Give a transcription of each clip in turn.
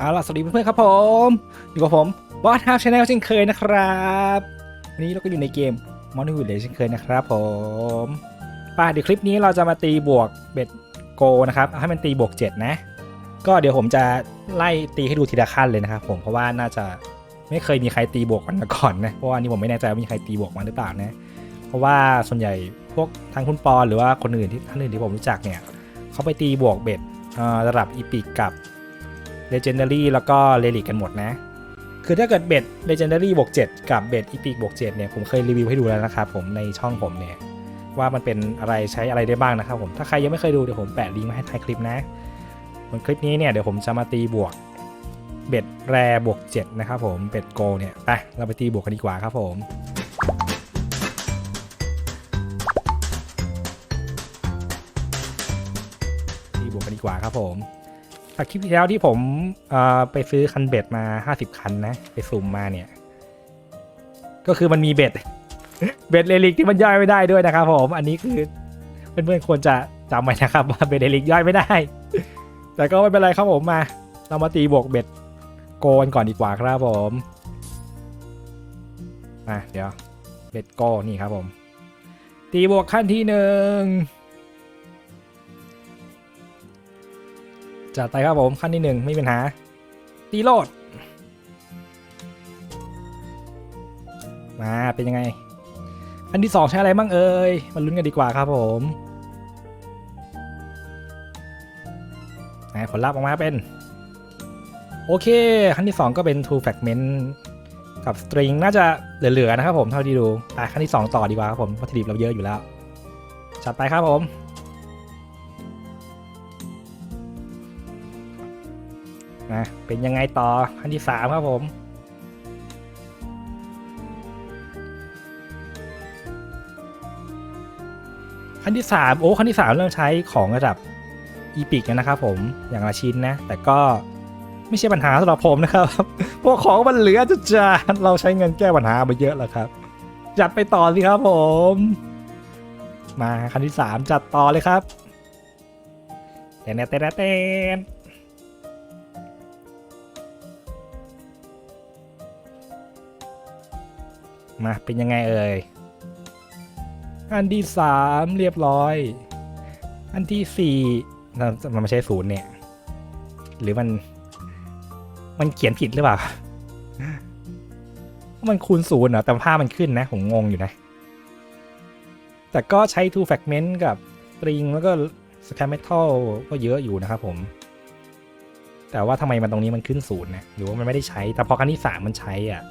เอาล่ะสวัสดีเพื่อนๆครับผม อยู่กับผมบอสฮาร์ชแนลเช่นเคยนะครับวันนี้เราก็อยู่ในเกมมอน d ู r เลยเช่นเคยนะครับผมป่ะเดี๋ยวคลิปนี้เราจะมาตีบวกเบ็ดโกนะครับเอาให้มันตีบวก 7 นะ ก็เดี๋ยวผมจะไล่ตีให้ดูทีละขั้นเลยนะครับผมเพราะว่าน่าจะไม่เคยมีใครตีบวกกันมาก่อนนะเพราะว่านี่ผมไม่แน่ใจว่ามีใครตีบวกมาหรือเปล่านะ เพราะว่าส่วนใหญ่พวกทางคุณปอหรือว่าคนอื่นที่ท่านอื่นที่ผมรู้จักเนี่ยเขาไปตีบวกเบ็ดระดับอีพิกกับ Legendary แล้วก็เ e ลิกกันหมดนะ คือถ้าเกิดเบ็ด Legendary บวก7 กับเบ็ดอีพิกบวก7เนี่ยผมเคยรีวิวให้ดูแล้วนะครับผมในช่องผมเนี่ยว่ามันเป็นอะไรใช้อะไรได้บ้างนะครับผมถ้าใครยังไม่เคยดูเดี๋ยวผมแปะลิงก์มาให้ท้ายคลิปนะบนคลิปนี้เนี่ยเดี๋ยวผมจะมาตีบวกเบ็ดแรบวก7นะครับผมเบ็ดโกเนี่ยไปเราไปตีบวกกันดีกว่าครับผมตีบวกกันดีกว่าครับผม จากคลิปที่แล้วที่ผมไปซื้อคันเบ็ดมา 50 คันนะ ไปสุ่มมาเนี่ย ก็คือมันมีเบ็ด เบ็ดเลลิกที่มันย่อยไม่ได้ด้วยนะครับผม อันนี้คือเพื่อนๆควรจะจำไว้นะครับว่าเบ็ดเลลิกย่อยไม่ได้ แต่ก็ไม่เป็นไรครับผมมา เรามาตีบวกเบ็ดโกนก่อนดีกว่าครับผมมาเดี๋ยวเบ็ดโกนี่ครับผม ตีบวกขั้นที่หนึ่ง จัดไปครับผมขั้นที่หนึ่งไม่มีปัญหาตีโลด มาเป็นยังไง อันที่สองใช้อะไรบ้างเอ่ยมาลุ้นกันดีกว่าครับผมผลลัพธ์ออกมาเป็น โอเคขั้นที่สองก็เป็น two fragment กับ string น่าจะเหลือ ๆ นะครับผม เท่าที่ดู ไปขั้นที่สองต่อดีกว่าครับผมวัตถุดิบเราเยอะอยู่แล้ว จัดไปครับผม นะเป็นยังไงต่อขั้นที่สามครับผม ขั้นที่สามโอ้ขั้นที่สามเริ่มใช้ของระดับอีพิกนะครับผมอย่างละชิ้นนะ แต่ก็ไม่ใช่ปัญหาสำหรับผมนะครับพราะของมันเหลือจะจานเราใช้เงินแก้ปัญหามาเยอะแล้วครับ จัดไปต่อสิครับผม มาขั้นที่สามจัดต่อเลยครับเต้นเต้นเต้ มาเป็นยังไงเอ่ย อันที่สามเรียบร้อย อันที่สี่มันไม่ใช่ศูนย์เนี่ย หรือมัน มันเขียนผิดหรือเปล่า มันคูณศูนย์เหรอแต่ภาพมันขึ้นนะ ผมงงอยู่นะ แต่ก็ใช้ two fragment กับ string แล้วก็ scrap metal ก็เยอะอยู่นะครับผม แต่ว่าทำไมมันตรงนี้มันขึ้นศูนย์นะหรือว่ามันไม่ได้ใช้ แต่พอครั้งที่สามมันใช้อะ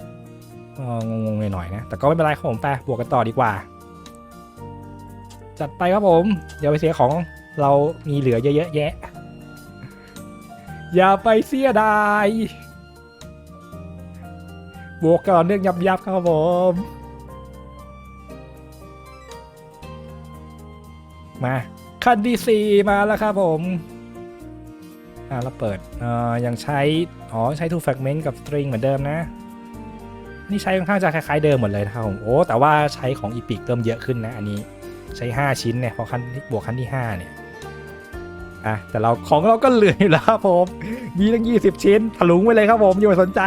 งงๆหน่อยๆนะ แต่ก็ไม่เป็นไรครับผมไปบวกกันต่อดีกว่า จัดไปครับผมอย่าไปเสียของเรามีเหลือเยอะๆแยะ อย่าไปเสียดายบวกก่อนเนื่องยับยับครับผมมาขั้นที่สี่มาแล้วครับผมอ่าเราเปิดเอ่อยังใช้ อ๋อ ใช้ two fragment กับ string เหมือนเดิมนะ นี่ใช้ค่อนข้างจะคล้ายๆเดิมหมดเลยนะครับผมโอ้แต่ว่าใช้ของอีพิกเติมเยอะขึ้นนะอันนี้ใช้ 5 ชิ้นเนี่ยพอขั้นที่บวกขั้นที่ 5 เนี่ยอะแต่เราของเราก็เหลืออยู่แล้วครับผม มีตั้ง 20 ชิ้นถลุงไปเลยครับผมอย่าสนใจ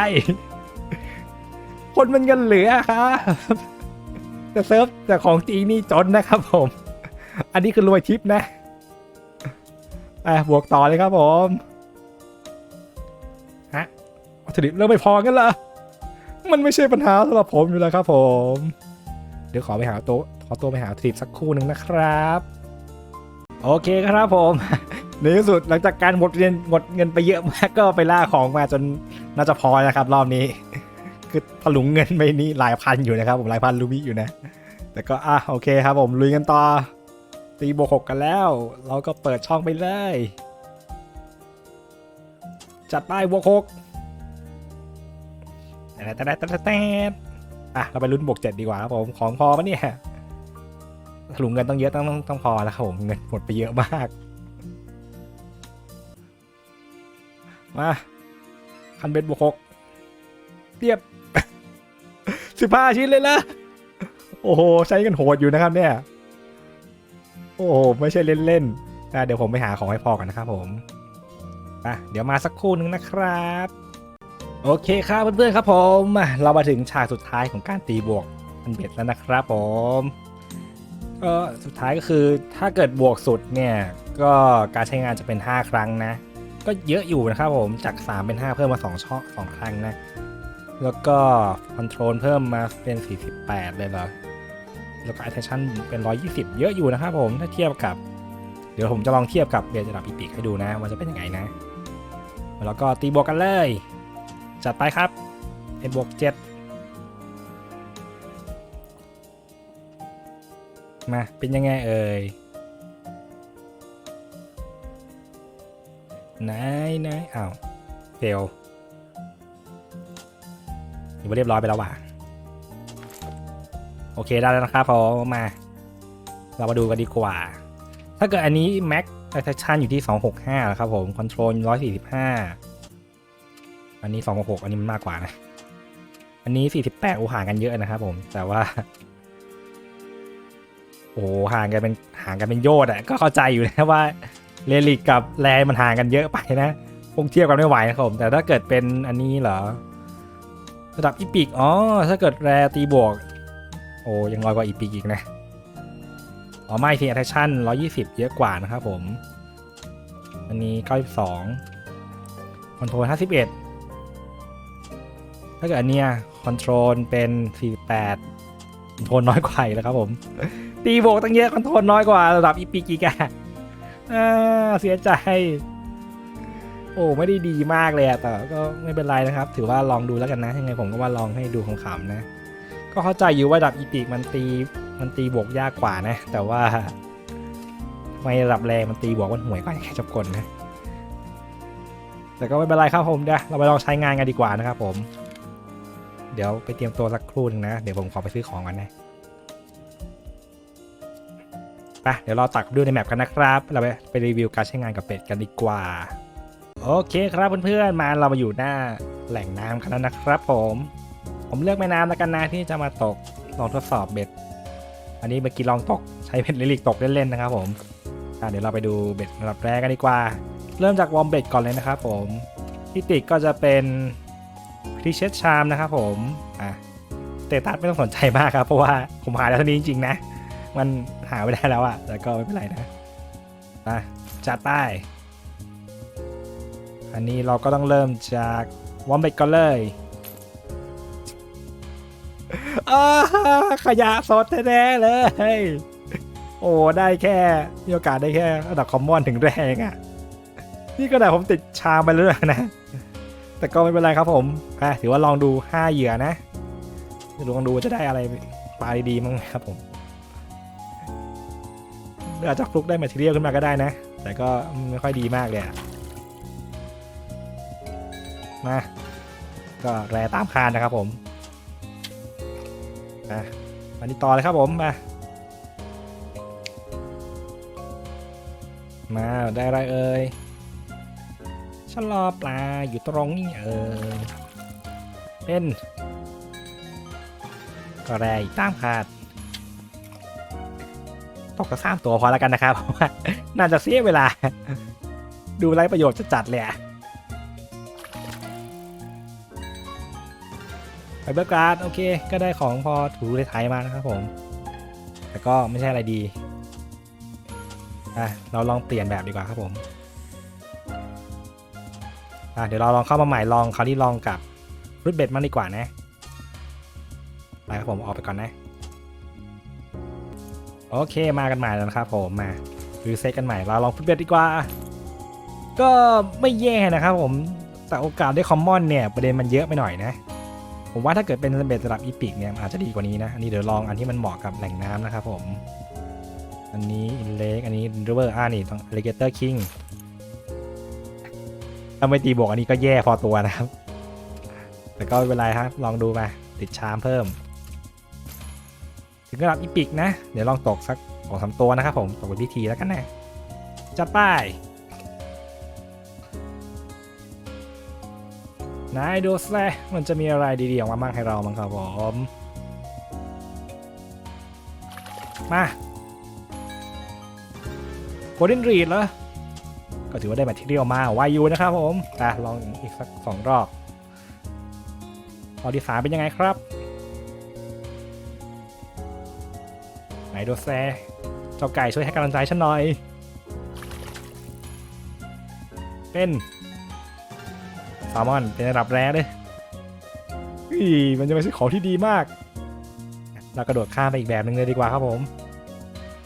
คนมันเงินเหลือครับแต่เซิร์ฟแต่ของจริงนี่จนนะครับผม อันนี้คือรวยทิปนะอะบวกต่อเลยครับผมฮะวัตถุดิบเริ่มไม่พอกันเหรอ มันไม่ใช่ปัญหาสำหรับผมอยู่แล้วครับผม เดี๋ยวขอไปหาโต๊ะขอตัวไปหาทริปสักครู่หนึ่งนะครับ โอเคครับผม ในที่สุดหลังจากการหมดเงินหมดเงินไปเยอะมากก็ไปล่าของมาจนน่าจะพอนะครับ รอบนี้ คือถลุงเงินไปนี้หลายพันอยู่นะครับ ผมหลายพันลูบิอยู่นะ แต่ก็อะโอเคครับผมลุยกันต่อตีบวกหกกันแล้ว เราก็เปิดช่องไปเลย จัดไปบวกหก แต่แต่แต่แต่อะเราไปลุ้นบวกเจ็ดดีกว่าครับผมของพอปะเนี่ยถลุงเงินต้องเยอะต้องต้องต้องพอแล้วครับผมเงินหมดไปเยอะมากมาคันเบ็ดบวกหกเทียบสิบห้าชิ้นเลยละโอ้โหใช้กันโหดอยู่นะครับเนี่ย โอ้โหไม่ใช่เล่นๆอะเดี๋ยวผมไปหาของให้พอกันนะครับผมอะเดี๋ยวมาสักครู่หนึงนะครับ โอเคครับเพื่อนๆครับผมเรามาถึงฉากสุดท้ายของการตีบวกพันเบ็ดแล้วนะครับผมก็สุดท้ายก็คือถ้าเกิดบวกสุดเนี่ยก็การใช้งานจะเป็น 5 ครั้งนะ ก็เยอะอยู่นะครับผมจาก 3 เป็น 5 เพิ่มมา2ช่อง2ครั้งนะ แล้วก็คอนโทรลเพิ่มมาเป็น 48 เลยเหรอแล้วก็ attention เป็น 120 เยอะอยู่นะครับผมถ้าเทียบกับ เดี๋ยวผมจะลองเทียบกับเบียร์ระดับอีพิกให้ดูนะว่าจะเป็นยังไงนะ แล้วก็ตีบวกกันเลย จัดไปครับเอ็บวกเจ็ดมา เป็นยังไงเอ่ยไหนไหนอ้าวเฟลอยู่เรียบร้อยไปแล้วว่ะโอเคได้แล้วนะครับผมมา เรามาดูกันดีกว่า ถ้าเกิดอันนี้ Max Attraction อยู่ที่ 265แล้วครับผม Control 145 อันนี้266อันนี้มันมากกว่านะ อันนี้48โอห่างกันเยอะนะครับผม แต่ว่า โอ้ห่างกันเป็นห่างกันเป็นโยดอะก็เข้าใจอยู่นะว่าเรลิกกับแรมันห่างกันเยอะไปนะคงเทียบกันไม่ไหวนะครับผมแต่ถ้าเกิดเป็นอันนี้เหรอระดับอีพิกอ๋อถ้าเกิดแรตีบวก โอ้ยังน้อยกว่าอีพิกอีกนะอ๋อไม่ที attraction 120เยอะกว่านะครับผม อันนี้92 control 51 ถ้าเกิดอันเนี้ย control เป็น 48 control น้อยกว่าแล้วครับผม ตีโบวกตั้งเยอะ control น้อยกว่าระดับอีปีกีกาเสียใจ โอ้ไม่ได้ดีมากเลยอะแต่ก็ไม่เป็นไรนะครับ ถือว่าลองดูแล้วกันนะ ยังไงผมก็ว่าลองให้ดูขำๆนะ ก็เข้าใจอยู่ว่าระดับอีปีกมันตีมันตีบวกยากกว่านะ แต่ว่าไม่ระดับแรงมันตีบวกมันห่วยกว่าแค่จบกลนะแต่ก็ไม่เป็นไรครับผมเดี๋ยวเราไปลองใช้งานกันดีกว่านะครับผม เดี๋ยวไปเตรียมตัวสักครู่หนึงนะ เดี๋ยวผมขอไปซื้อของก่อนนะไปเดี๋ยวเราตักดูในแมปกันนะครับ เราไปไปรีวิวการใช้งานกับเป็ดกันดีกว่า โอเคครับเพื่อนๆ มาเรามาอยู่หน้าแหล่งน้ำกันแล้วนะครับผม ผมเลือกแม่น้ำแล้วกันนะที่จะมาตกลองทดสอบเบ็ด อันนี้เมื่อกี้ลองตกใช้เบ็ดลิลิกตกเล่นๆนะครับผมเดี๋ยวเราไปดูเบ็ดระดับแรกกันดีกว่า เริ่มจากวอร์มเบ็ดก่อนเลยนะครับผมที่ติดก็จะเป็น พรีเชสชามนะครับผมอะเตตัสไม่ต้องสนใจมากครับ เพราะว่าผมหาแล้วเท่านี้จริงๆนะ มันหาไม่ได้แล้วอะแต่ก็ไม่เป็นไรนะอะจัดไปอันนี้เราก็ต้องเริ่มจากวอร์มเบ็ดก่อนเลยอาขยะสดแน่ๆเลย โอ้ ได้แค่มีโอกาสได้แค่ระดับคอมมอนถึงแรงอะ่ะ นี่ก็ได้ผมติดชามไปเรื่อยนะ แต่ก็ไม่เป็นไรครับผมอะถือว่าลองดู 5 เหยื่อนะลองดูจะได้อะไรปลาดีๆมั้งครับผมอาจจะฟลุกได้มาทีเรียลขึ้นมาก็ได้นะ แต่ก็ไม่ค่อยดีมากเลยมา ก็แรตามคานนะครับผมอะมานี่ต่อเลยครับผม มา มาได้ไรเอ่ย ชะลอปลาอยู่ตรงนี้เอ่ยเป็นก็แรอีกตามขาดตกกระซ้ำตัวพอแล้วกันนะครับ เพราะว่าน่าจะเสียเวลา ดูไรประโยชน์จะจัดเลยอะไฟเบอร์การ์ดโอเค ก็ได้ของพอถูไทยมานะครับผม แต่ก็ไม่ใช่อะไรดีอะเราลองเปลี่ยนแบบดีกว่าครับผม เดี๋ยวเราลองเข้ามาใหม่ลองคราวนี้ลองกับรูทเบ็ดมางดีกว่านะไปครับผมออกไปก่อนนะ โอเคมากันใหม่แล้วนะครับผมมารีเซ็ตกันใหม่เราลองฟุตเบ็ดดีกว่า ก็ไม่แย่นะครับผมแต่โอกาสได้คอมมอนเนี่ยประเด็นมันเยอะไปหน่อยนะ ผมว่าถ้าเกิดเป็นเบ็ดระดับอีพิกเนี่ยอาจจะดีกว่านี้นะอันนี้เดี๋ยวลองอันที่มันเหมาะกับแหล่งน้ำนะครับผมอันนี้อินเล็กอันนี้ริเวอร์อ่านี่ต้องเลเกเตอร์คิง ถ้าไม่ตีบวกอันนี้ก็แย่พอตัวนะครับ แต่ก็ไม่เป็นไรครับลองดูมาติดชามเพิ่ม ถึงระดับอีพิกนะ เดี๋ยวลองตกสักสองสามตัวนะครับผมตกเป็นพิธีแล้วกันนะจัดไปนายดูแซมันจะมีอะไรดีๆออกมาบ้างให้เราบ้างครับผมมาโกลเด้นรีดเหรอ ก็ถือว่าได้แมทเทียลมาไวายูนะครับผมแต่ลองอีกสักสองรอบรอบที่สามเป็นยังไงครับไหนโดแซเจ้าไก่ช่วยให้กำลังใจฉันหน่อย เป็นแซลมอนเป็นระดับแรกเลยอีมันจะไม่ใช่ของที่ดีมาก เรากระโดดข้ามไปอีกแบบหนึ่งเลยดีกว่าครับผม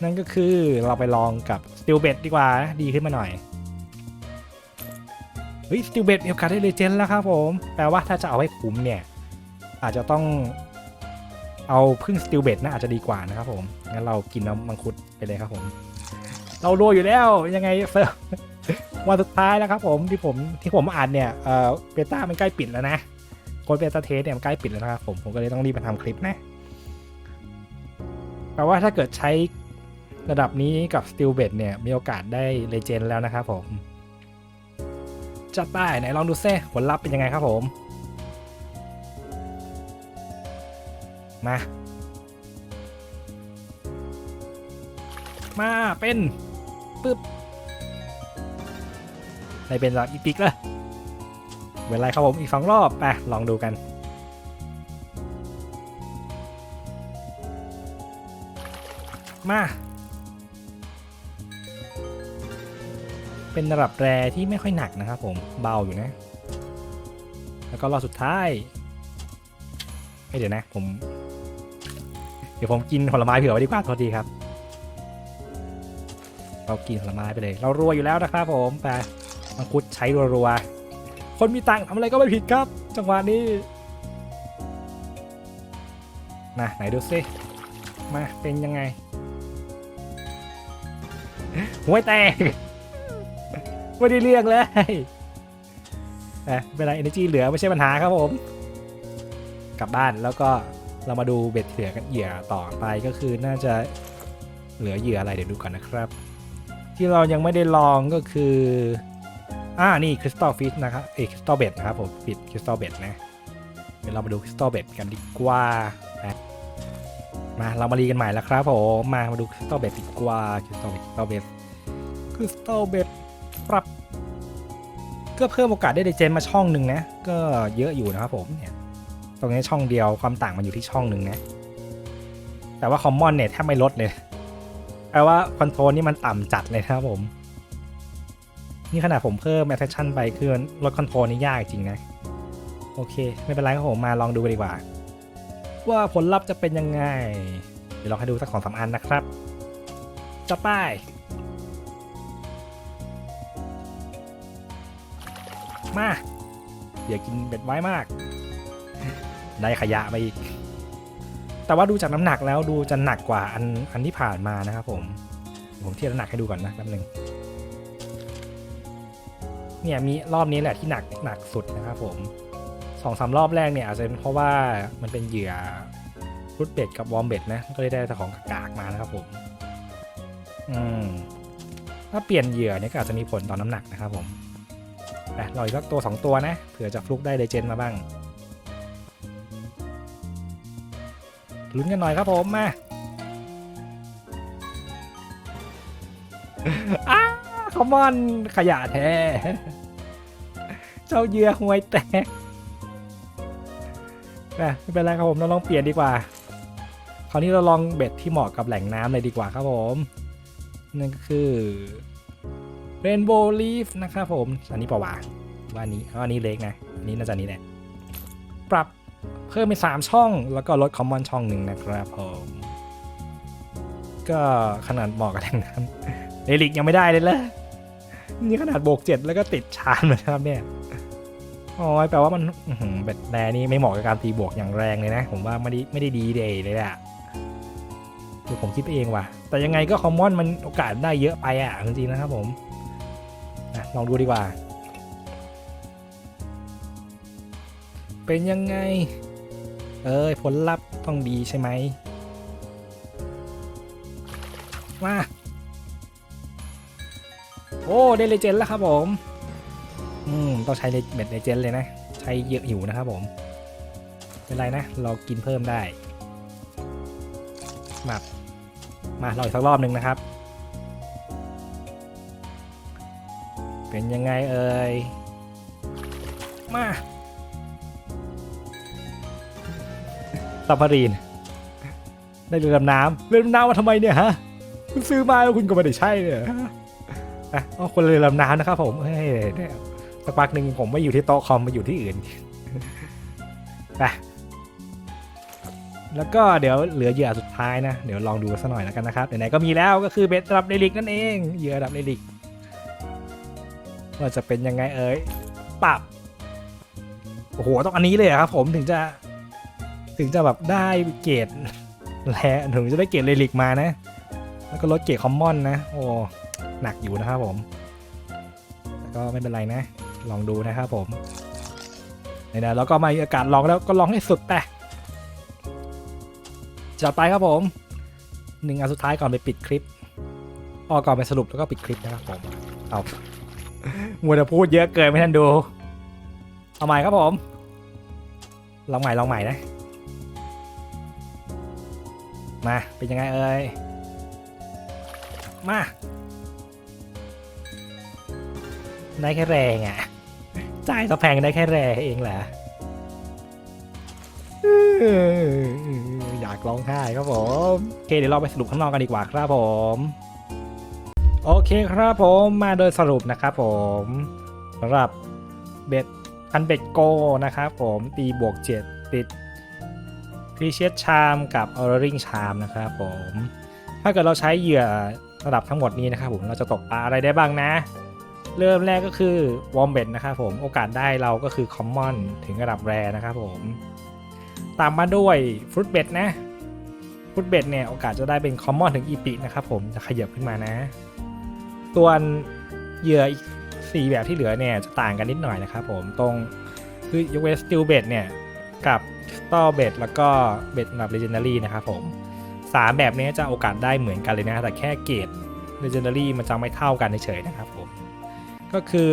นั่นก็คือเราไปลองกับสติลเบดดีกว่าดีขึ้นมาหน่อย เฮ้ยสติลเบดมีโอกาสได้เลเจนด์แล้วครับผมแปลว่าถ้าจะเอาให้คุ้มเนี่ย อาจจะต้องเอาพึ่งสติลเบดนะอาจจะดีกว่านะครับผมงั้นเรากินน้ำมังคุดไปเลยครับผม เราโรยอยู่แล้วยังไงเซอร์วันสุดท้ายแล้วครับผมที่ผมที่ผมอ่านเนี่ยเออเบต้ามันใกล้ปิดแล้วนะโค้ดเบต้าเทสเนี่ยมันใกล้ปิดแล้วนะครับผมผมก็เลยต้องรีบมาทำคลิปนะแปลว่าถ้าเกิดใช้ระดับนี้กับ Steel b e d เนี่ยมีโอกาสได้เลเจนด์แล้วนะครับผม จัดไปไหนลองดูเซ่ผลลัพธ์เป็นยังไงครับผม มา มาเป็นปึ๊บได้เป็นระดับอีพิกเลยเวลาครับผมอีกสองรอบไปลองดูกัน มา เป็นระดับแรที่ไม่ค่อยหนักนะครับผมเบาอยู่นะ แล้วก็รอบสุดท้ายเฮ้ยเดี๋ยวนะผม เดี๋ยวผมกินผลไม้เผื่อไว้ดีกว่าโทษทีครับเรากินผลไม้ไปเลย เรารัวอยู่แล้วนะครับผมไปมังคุดใช้รัวๆคนมีตังค์ทำอะไรก็ไม่ผิดครับ จังหวะนี้นะไหนดูซิมาเป็นยังไงหัวแตก ไม่ได้เรื่องเลยนะเวลา energy เหลือไม่ใช่ปัญหาครับผม กลับบ้านแล้วก็เรามาดูเบ็ดเหลือกันเหยื่อต่อไปก็คือน่าจะเหลือเหยื่ออะไรเดี๋ยวดูก่อนนะครับ ที่เรายังไม่ได้ลองก็คืออ่านี่คริสตัลฟิชนะครับเอคริสตัลเบ็ดนะครับผมปิดคริสตัลเบ็ดนะเดี๋ยวเรามาดูคริสตัลเบ็ดกันดีกว่านะมาเรามารีกันใหม่แล้วครับผมมามาดูคริสตัลเบ็ดดีกว่าคริสตัลเบ็ดคริสตัลเบ็ดคริสตัลเบด ปรับ ก็เพิ่มโอกาสได้เดเจนมาช่องหนึ่งนะ ก็เยอะอยู่นะครับผมเนี่ยตรงนี้ช่องเดียวความต่างมันอยู่ที่ช่องหนึ่งนะ แต่ว่าคอมมอนเนี่ยแทบไม่ลดเลยแปลว่าคอนโทรลนี่มันต่ำจัดเลยนะครับผม นี่ขนาดผมเพิ่มแอ t ชั่นไปคือลดคอนโทรลนี่ยากจริงนะ โอเค ไม่เป็นไรครับผมมาลองดูดีกว่า ว่าผลลัพธ์จะเป็นยังไง เดี๋ยวเราให้ดูสักสองสามอันนะครับจะไป้าย มาอย่ากินเบ็ดไว้มาก ได้ขยะมาอีก แต่ว่าดูจากน้ำหนักแล้วดูจะหนักกว่าอันอันที่ผ่านมานะครับผม ผมเทียบน้ำหนักให้ดูก่อนนะแป๊บนึงเนี่ยมีรอบนี้แหละที่หนักหนักสุดนะครับผมสองสามรอบแรกเนี่ยอาจจะเป็นเพราะว่ามันเป็นเหยื่อรุดเบ็ดกับวอร์มเบ็ดนะก็เลยได้แต่ของกากๆมานะครับผม อืมถ้าเปลี่ยนเหยื่อเนี่ยก็อาจจะมีผลต่อน้ำหนักนะครับผม ไปรออีกสักตัว 2 ตัวนะเผื่อจะฟลุกได้เลเจนด์มาบ้างลุ้นกันหน่อยครับผมมาอ้าคอมมอนขยะแท้ เจ้าเยื่อหวยแตกนะไม่เป็นไรครับผมเราลองเปลี่ยนดีกว่า คราวนี้เราลองเบ็ดที่เหมาะกับแหล่งน้ำเลยดีกว่าครับผม นั่นก็คือ Rainbow Leaf นะครับผม อันนี้ปะวะว่านนี้อันนี้เล็กนะ อันนี้น่าจะนี้แหละ ปรับเพิ่มเป็น3ช่อง แล้วก็ลดคอมมอนช่องหนึ่งนะครับผม ก็ขนาดเหมาะกับแหล่งน้ำเอลิกยังไม่ได้เลยละนี่ขนาดโบกเจ็ดแล้วก็ติดชานเลยนะครับเนี่ยโอ้ยแปลว่ามันอื้อหือเบ็ดแรนี่ไม่เหมาะกับการตีบวกอย่างแรงเลยนะ ผมว่าไม่ได้ไม่ได้ดีเดย์เลยแหละคือผมคิดเองว่ะ แต่ยังไงก็คอมมอนมันโอกาสได้เยอะไปอะจริงๆนะครับผม นะลองดูดีกว่า เป็นยังไง เอ้ยผลลัพธ์ต้องดีใช่ไหมมา โอ้ได้เลเจนด์แล้วครับผม อืม ต้องใช้เบ็ดเลเจนด์เลยนะ ใช้เยอะอยู่นะครับผม เป็นไรนะ เรากินเพิ่มได้ มา มาเราอีกสักรอบหนึ่งนะครับ เป็นยังไงเอ่ย มาซับมารีน ได้เรือดำน้ำเรือดำน้ำมาทำไมเนี่ยฮะ คุณซื้อมาแล้วคุณก็ไม่ได้ใช่เนี่ยอะเอคนเรือดำน้ำนะครับผมเฮ้ยเนี่ยสักพักหนึ่งผมไม่อยู่ที่โต๊ะคอมมาอยู่ที่อื่นไปแล้วก็เดี๋ยวเหลือเหยื่อสุดท้ายนะ เดี๋ยวลองดูสักหน่อยแล้วกันนะครับไหนๆก็มีแล้วก็คือเบสระดับเดลิกนั่นเองเหยื่อระดับเดลิก ว่าจะเป็นยังไงเอ่ยปับโอ้โหต้องอันนี้เลยครับ ผมถึงจะ ถึงจะแบบได้เกรดแลถึงจะได้เกรดเรลิกมานะ แล้วก็ลดเกรดคอมมอนนะ โอ้หนักอยู่นะครับผมแต่ก็ไม่เป็นไรนะ ลองดูนะครับผมเนี่ยนะแล้วก็มาอากาศลองแล้วก็ลองให้สุดไปจัดไปครับผมหนึ่งอันสุดท้ายก่อนไปปิดคลิปออก่อนไปสรุปแล้วก็ปิดคลิปนะครับผมเอา มัวแต่พูดเยอะเกินไม่ทันดู เอาใหม่ครับผม ลองใหม่ลองใหม่นะ มา เป็นยังไงเอ่ย มาได้แค่แรงอะ จ่ายตัวแพงได้แค่แรงเองแหละอออยากร้องไห้ครับผม โอเคเดี๋ยวเราไปสรุปข้างนอกกันดีกว่าครับผม โอเคครับผมมาโดยสรุปนะครับผมสำหรับเบ็ดพันเบ็ดโกนะครับผมตีบวกเจ็ดติดพรีเชียสชามกับออร์ริงชามนะครับผมถ้าเกิดเราใช้เหยื่อระดับทั้งหมดนี้นะครับผมเราจะตกปลาอะไรได้บ้างนะ เริ่มแรกก็คือวอมเบ็ดนะครับผมโอกาสได้เราก็คือคอมมอนถึงระดับแรนะครับผมตามมาด้วยฟรุตเบ็ดนะฟรุตเบ็ดเนี่ยโอกาสจะได้เป็นคอมมอนถึงอีปินะครับผมจะขยับขึ้นมานะ ส่วนเหยื่ออีก 4 แบบที่เหลือเนี่ยจะต่างกันนิดหน่อยนะครับผมตรงคือยกเว้นสติลเบดเนี่ยกับสตอเบดแล้วก็เบดระดับเลเจนดารี่นะครับผมสามแบบนี้จะโอกาสได้เหมือนกันเลยนะ แต่แค่เกรด Legendary มันจะไม่เท่ากันเฉยๆนะครับผมก็คือ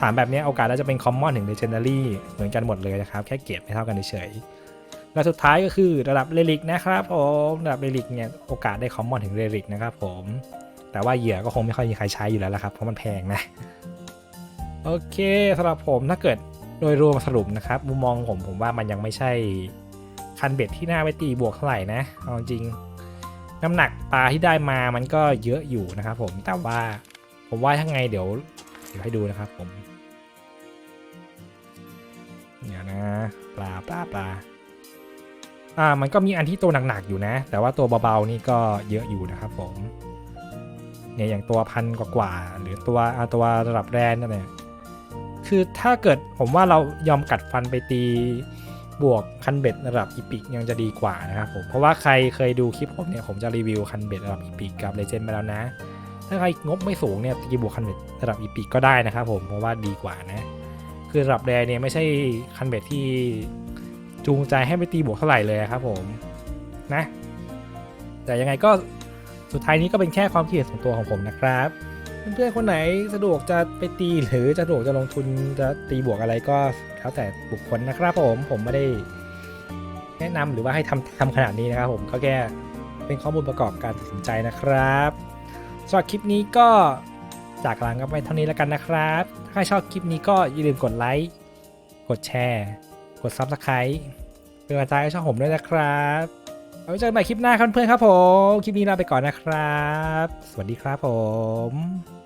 สามแบบนี้โอกาสแล้วจะเป็น Common ถึง Legendary เหมือนกันหมดเลยนะครับ แค่เกรดไม่เท่ากันเฉยๆและสุดท้ายก็คือระดับ Relic นะครับผมระดับ Relic เนี่ยโอกาสได้ Common ถึง Relic นะครับผม แต่ว่าเหยื่อก็คงไม่ค่อยมีใครใช้อยู่แล้วละครับเพราะมันแพงนะ โอเคสำหรับผมถ้าเกิดโดยรวมสรุปนะครับ มุมมองผมผมว่ามันยังไม่ใช่คันเบ็ดที่น่าไปตีบวกเท่าไหร่นะเอาจริงน้ำหนักปลาที่ได้มามันก็เยอะอยู่นะครับผมแต่ว่าผมว่าถ้าไงเดี๋ยวเดี๋ยวให้ดูนะครับผมเดี๋ยนะปลาปลาปลาอ่ามันก็มีอันที่ตัวหนักๆอยู่นะ แต่ว่าตัวเบาๆนี่ก็เยอะอยู่นะครับผม เนี่ยอย่างตัวพันกว่าๆหรือตัวตัวระดับแรนนั่นแหละคือถ้าเกิดผมว่าเรายอมกัดฟันไปตีบวกคันเบ็ดระดับอีพิกยังจะดีกว่านะครับผมเพราะว่าใครเคยดูคลิปผมเนี่ยผมจะรีวิวคันเบ็ดระดับอีพิกกับเลเจนด์ไปแล้วนะ ถ้าใครงบไม่สูงเนี่ยตีบวกคันเบ็ดระดับอีพิกก็ได้นะครับผมเพราะว่าดีกว่านะ คือระดับแรเนี่ยไม่ใช่คันเบ็ดที่จูงใจให้ไปตีบวกเท่าไหร่เลยครับผมนะ แต่ยังไงก็ สุดท้ายนี้ก็เป็นแค่ความคิดเห็นส่วนตัวของผมนะครับ เพื่อนๆคนไหนสะดวกจะไปตีหรือจะสะดวกจะลงทุนจะตีบวกอะไรก็แล้วแต่บุคคลนะครับผมผมไม่ได้แนะนำหรือว่าให้ทำทำขนาดนี้นะครับผมก็แค่เป็นข้อมูลประกอบการตัดสินใจนะครับสำหรับคลิปนี้ก็จากลังก็ไปเท่านี้แล้วกันนะครับ ถ้าใครชอบคลิปนี้ก็อย่าลืมกดไลค์กดแชร์ กด Subscribe เป็นกำลังใจให้ช่องผมด้วยนะครับ ไว้เจอกันใหม่คลิปหน้าครับเพื่อนครับผม คลิปนี้ลาไปก่อนนะครับ สวัสดีครับผม